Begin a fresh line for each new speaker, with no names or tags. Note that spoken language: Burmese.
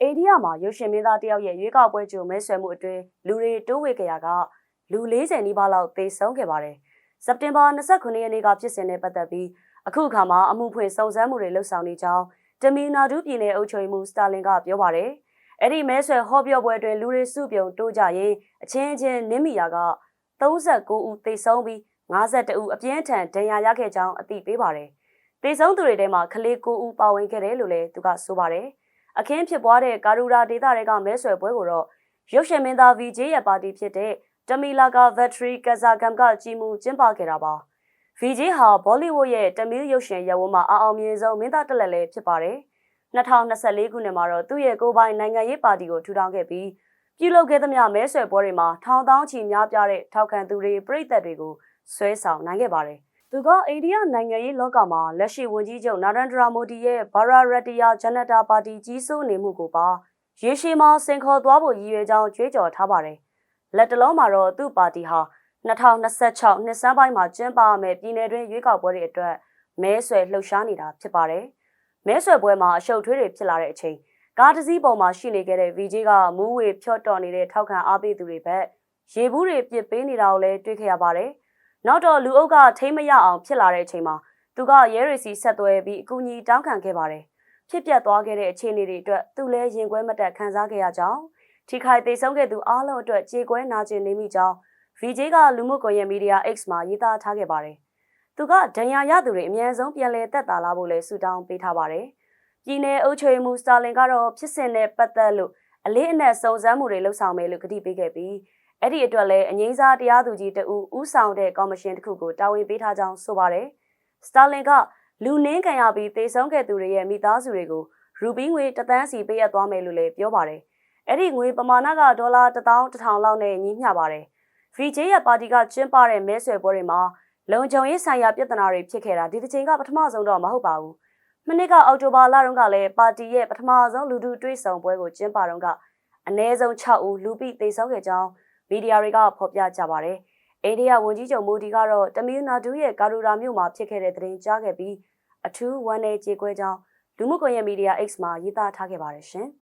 အိန္ဒိယမှာရုပ်ရှင်မင်းသားတယောက်ရဲ့ရွေးကောက်ပွဲကြိုမဲဆွယ်မှုအတွင်းလူတွေတိုးဝေကြရာကလူ40နီးပါးလောက်သေဆုံးခဲ့ပါတယ်။စက်တင်ဘာ29ရက်နေ့ကဖြစ်စဉ်နဲ့ပတ်သက်ပြီးအခုအခါမှာအမှုဖွင့်စုံစမ်းမှုတွေလှုပ်ဆောင်နေကြောင်းတမီနာဒူးပြည်နယ်အုပ်ချုပ်ရေးမှူးစတာလင်ကပြောပါတယ်။အဲ့ဒီမဲဆွယ်ဟောပြောပွဲအတွင်းလူတွေစုပြုံတိုးကြရင်အချင်းချင်းနင်းမိရာက39ဦးသေဆုံးပြီး52ဦးအပြင်းထန်ဒဏ်ရာရခဲ့ကြောင်းအသိပေးပါတယ်။သေဆုံးသူတွေထဲမှာကလေး9ဦးပါဝင်ခဲ့တယ်လို့လည်းသူကဆိုပါတယ်။ အခင်းဖြစ်ပွားတဲ့ကာရူရာဒေသတွေကမဲဆွယ်ပွဲကိုတော့ရုပ်ရှင်မင်းသား VJ ရဲ့ပါတီဖြစ်တဲ့တမီလာကာဗက်ထရီကဇာကမ်ကကြီးမှုကျင်းပခဲ့တာပါ။ VJ ဟာဘောလီဝုဒ်ရဲ့တမီးရုပ်ရှင်ရပ်ဝန်းမှာအအောင်မြင်ဆုံးမင်းသားတက်လက်လည်းဖြစ်ပါတယ်။2024ခုနှစ်မှာတော့သူ့ရဲ့ကိုယ်ပိုင်နိုင်ငံရေးပါတီကိုထူထောင်ခဲ့ပြီးပြုလုပ်ခဲ့သမျှမဲဆွယ်ပွဲတွေမှာထောင်တောင်းချီများပြားတဲ့ထောက်ခံသူတွေပြည်သက်တွေကိုဆွဲဆောင်နိုင်ခဲ့ပါတယ်။ သူကအိန္ဒိယနိုင်ငံရေးလောကမှာလက်ရှိဝန်ကြီးချုပ်နာရန်ဒရာမိုဒီရဲ့ဘာရာရတယာဂျနတာပါတီကြီးစိုးနေမှုကိုပါရေရှည်မှာစင်ခေါ်သွားဖို့ရည်ရွယ်ကြောင်းကြွေးကြော်ထားပါတယ်။လက်တလုံးမှာတော့သူ့ပါတီဟာ2026နှစ်စန်းပိုင်းမှာကျင်းပမယ့်ပြည်내တွင်းရွေးကောက်ပွဲတွေအတွက်မဲဆွယ်လှုပ်ရှားနေတာဖြစ်ပါတယ်။မဲဆွယ်ပွဲမှာအရှုပ်ထွေးတွေဖြစ်လာတဲ့အချိန်ကားတစ်စီးပေါ်မှာရှိနေခဲ့တဲ့ VJ ကမူးဝေဖြော့တော်နေတဲ့ထောက်ခံအားပေးသူတွေဘက်ရေဘူးတွေပြစ်ပေးနေတာကိုလည်းတွေ့ခဲ့ရပါတယ်။ နောက်တော့လူအုပ်ကထိမ့်မရအောင်ဖြစ်လာတဲ့အချိန်မှာသူကရဲရီစီဆက်သွဲပြီးအကူအညီတောင်းခံခဲ့ပါတယ်။ဖြစ်ပျက်သွားခဲ့တဲ့အခြေအနေတွေအတွက်သူလည်းရင်ကွဲမတက်ခံစားခဲ့ရကြောင်းထိခိုက်သေးဆုံးခဲ့သူအားလုံးအတွက်ကြေကွဲနာကျင်နေမိကြောင်း VJ ကလူမှုကွန်ရက်မီဒီယာ X မှာရေးသားထားခဲ့ပါတယ်။သူကဒဏ်ရာရသူတွေအများဆုံးပြန်လည်သက်သာလာဖို့လဲဆုတောင်းပေးထားပါတယ်။ပြည်내အုပ်ချုပ်မှုစတာလင်ကတော့ဖြစ်စဉ်နဲ့ပတ်သက်လို့ အလေးအနက်စုံစမ်းမှုတွေလှုပ်ဆောင်မယ်လို့ကတိပေးခဲ့ပြီးအဲ့ဒီအတွက်လည်းအငိမ့်စားတရားသူကြီးတဦးဦးဆောင်တဲ့ကော်မရှင်တစ်ခုကိုတာဝန်ပေးထားကြောင်းဆိုပါတယ်။စတာလင်ကလူနှင်းခံရပြီးတေဆုံးခဲ့သူတွေရဲ့မိသားစုတွေကိုရူဘီငွေတသန်းစီပေးအပ်သွားမယ်လို့လည်းပြောပါတယ်။အဲ့ဒီငွေပမာဏကဒေါ်လာ1000လောက်နဲ့ညီမျှပါတယ်။ VJ ရဲ့ပါတီကကျင်းပတဲ့မဲဆွယ်ပွဲတွေမှာလုံခြုံရေးဆိုင်ရာပြဿနာတွေဖြစ်ခဲ့တာဒီတစ်ချိန်ကပထမဆုံးတော့မဟုတ်ပါဘူး။ မနစ်ကအောက်တိုဘာလတုန်းကလည်းပါတီရဲ့ပထမဆုံးလူထုတွေးဆောင်ပွဲကိုကျင်းပတော့ကအနည်းဆုံး6ဦးလူပိသေဆုံးခဲ့ကြောင်းမီဒီယာတွေကဖော်ပြကြပါတယ်။အိန္ဒိယဝန်ကြီးချုပ်မိုဒီကတော့တမီးနာဒူရဲ့ကာရူရာမြို့မှာဖြစ်ခဲ့တဲ့သတင်းကြားခဲ့ပြီးအထူးဝမ်းနည်းကြေကွဲကြောင်းလူမှုကွန်ရက်မီဒီယာ X မှာရေးသားထားခဲ့ပါတယ်ရှင်။